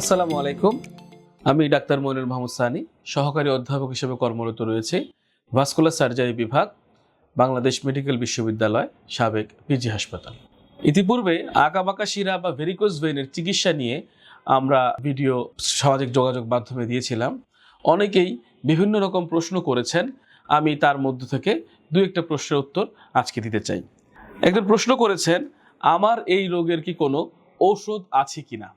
আসসালামু আলাইকুম। আমি ডাক্তার মইনুল মাহমুদ সানি, সহকারী অধ্যাপক হিসেবে কর্মরত রয়েছে ভাস্কুলার সার্জারি বিভাগ, বাংলাদেশ মেডিকেল বিশ্ববিদ্যালয়, সাবেক পিজি হাসপাতাল। ইতিপূর্বে আঁকাবাঁকা শিরা বা ভেরিকোজ ভেনের চিকিৎসা নিয়ে আমরা ভিডিও সামাজিক যোগাযোগ মাধ্যমে দিয়েছিলাম। অনেকেই বিভিন্ন রকম প্রশ্ন করেছেন, আমি তার মধ্য থেকে দু একটা প্রশ্নের উত্তর আজকে দিতে চাই। একজন প্রশ্ন করেছেন, আমার এই রোগের কি কোনো ঔষধ আছে কিনা?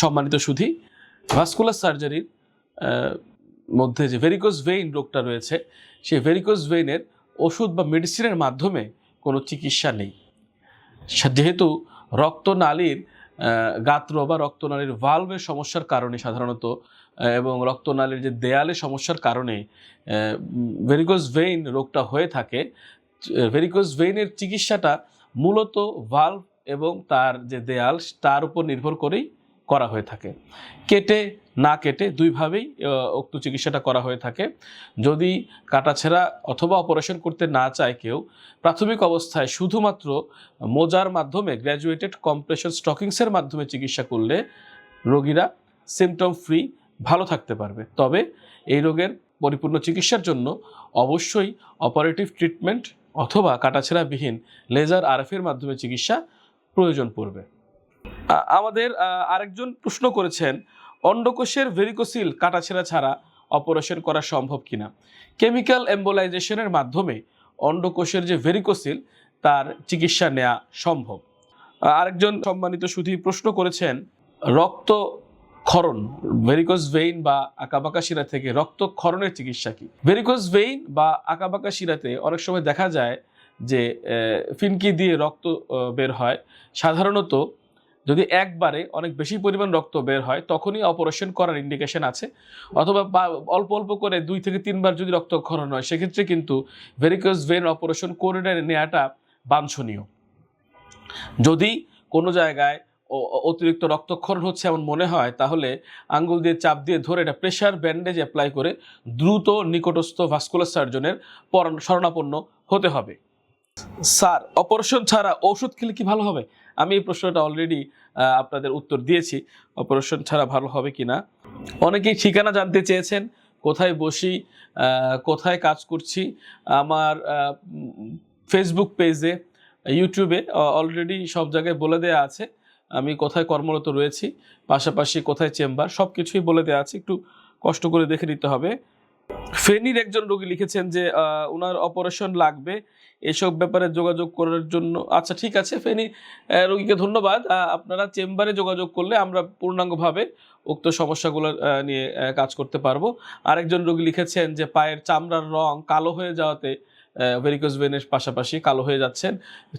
সম্মানিত সুধী ভাস্কুলার সার্জারির মধ্যে যে ভেরিকোজ ভেইন রোগটা রয়েছে, সেই ভেরিকোজ ভেইনের ওষুধ বা মেডিসিনের মাধ্যমে কোনো চিকিৎসা নেই। যেহেতু রক্তনালীর গাত্র বা রক্তনালীর ভালভের সমস্যার কারণে সাধারণত এবং রক্তনালীর যে দেয়ালে সমস্যার কারণে ভেরিকোজ ভেইন রোগটা হয়ে থাকে ভেরিকোজ ভেইনের চিকিৎসাটা মূলত ভালভ এবং তার যে দেয়াল, তার উপর নির্ভর করেই করা হয়ে থাকে। কেটে, না কেটে দুইভাবেই উক্ত চিকিৎসাটা করা হয়ে থাকে। যদি কাটাছেঁড়া অথবা অপারেশন করতে না চায় কেউ, প্রাথমিক অবস্থায় শুধুমাত্র মোজার মাধ্যমে, গ্র্যাজুয়েটেড কম্প্রেশন স্টকিংসের মাধ্যমে চিকিৎসা করলে রোগীরা সিমটম ফ্রি ভালো থাকতে পারবে। তবে এই রোগের পরিপূর্ণ চিকিৎসার জন্য অবশ্যই অপারেটিভ ট্রিটমেন্ট অথবা কাটাছেঁড়াবিহীন লেজার আরএফের মাধ্যমে চিকিৎসা প্রয়োজন পড়বে। আমাদের আরেকজন প্রশ্ন করেছেন, অন্ডকোষের ভেরিকোসিল কাটাছেঁড়া ছাড়া অপারেশন করা সম্ভব কিনা? কেমিক্যাল এম্বোলাইজেশনের মাধ্যমে অন্ডকোষের যে ভেরিকোসিল তার চিকিৎসা নেওয়া সম্ভব। আরেকজন সম্মানিত সুধী প্রশ্ন করেছেন রক্ত ক্ষরণ ভেরিকোজ ভেইন বা আঁকাবাঁকা শিরা থেকে রক্ত ক্ষরণের চিকিৎসা কি? ভেরিকোজ ভেইন বা আঁকাবাঁকা শিরাতে অনেক সময় দেখা যায় যে ফিনকি দিয়ে রক্ত বের হয়। সাধারণত যদি একবারে অনেক বেশি পরিমাণ রক্ত বের হয়, তখনই অপারেশন করার ইন্ডিকেশন আছে। অথবা অল্প অল্প করে দুই থেকে তিনবার যদি রক্তক্ষরণ হয়, সেক্ষেত্রে কিন্তু ভেরিকোজ ভেন অপারেশন করে নেওয়াটা বাঞ্ছনীয়। যদি কোনো জায়গায় অতিরিক্ত রক্তক্ষরণ হচ্ছে এমন মনে হয়, তাহলে আঙ্গুল দিয়ে চাপ দিয়ে ধরে এটা প্রেশার ব্যান্ডেজ অ্যাপ্লাই করে দ্রুত নিকটস্থ ভাস্কুলার সার্জনের পরান, শরণাপন্ন হতে হবে। স্যার অপারেশন ছাড়া ওষুধ খেলে কি ভালো হবে? আমি এই প্রশ্নটা অলরেডি আপনাদের উত্তর দিয়েছি। অপারেশন ছাড়া ভালো হবে কি না অনেকেই ঠিকানা জানতে চেয়েছেন, কোথায় বসি কোথায় কাজ করছি। আমার ফেসবুক পেজে ইউটিউবে অলরেডি সব জায়গায় বলে দেওয়া আছে। আমি কোথায় কর্মরত রয়েছি, পাশাপাশি কোথায় চেম্বার সব কিছুই বলে দেওয়া আছে। একটু কষ্ট করে দেখে নিতে হবে। ফেনীর একজন রোগী লিখেছেন যে ওনার অপারেশন লাগবে। এসব ব্যাপারে যোগাযোগ করার জন্য আচ্ছা ঠিক আছে, ফেনী রোগীকে ধন্যবাদ। আপনারা চেম্বারে যোগাযোগ করলে আমরা পূর্ণাঙ্গভাবে উক্ত সমস্যাগুলো নিয়ে কাজ করতে পারব। আরেকজন রোগী লিখেছেন যে, পায়ের চামড়ার রং কালো হয়ে যাওয়াতে ভেরিকোজ ভেনের পাশাপাশি কালো হয়ে যাচ্ছেন।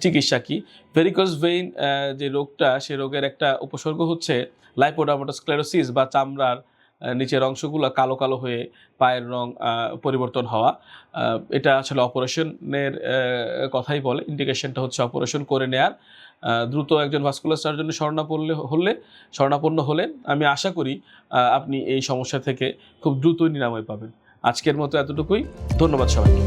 চিকিৎসা কি? ভেরিকোজ ভেইন যে রোগটা, সে রোগের একটা উপসর্গ হচ্ছে লাইপোডার্মাটোস্ক্লেরোসিস বা চামড়ার নিচের অংশগুলো কালো কালো হয়ে পায়ের রং পরিবর্তন হওয়া। এটা আসলে অপারেশনের কথাই বলে। ইন্ডিকেশনটা হচ্ছে অপারেশন করে নেয়ার। দ্রুত একজন ভাস্কুলার সার্জনের শরণাপন্ন হলে শরণাপন্ন হলে আমি আশা করি আপনি এই সমস্যা থেকে খুব দ্রুতই নিরাময় পাবেন। আজকের মতো এতটুকুই। ধন্যবাদ সবাইকে।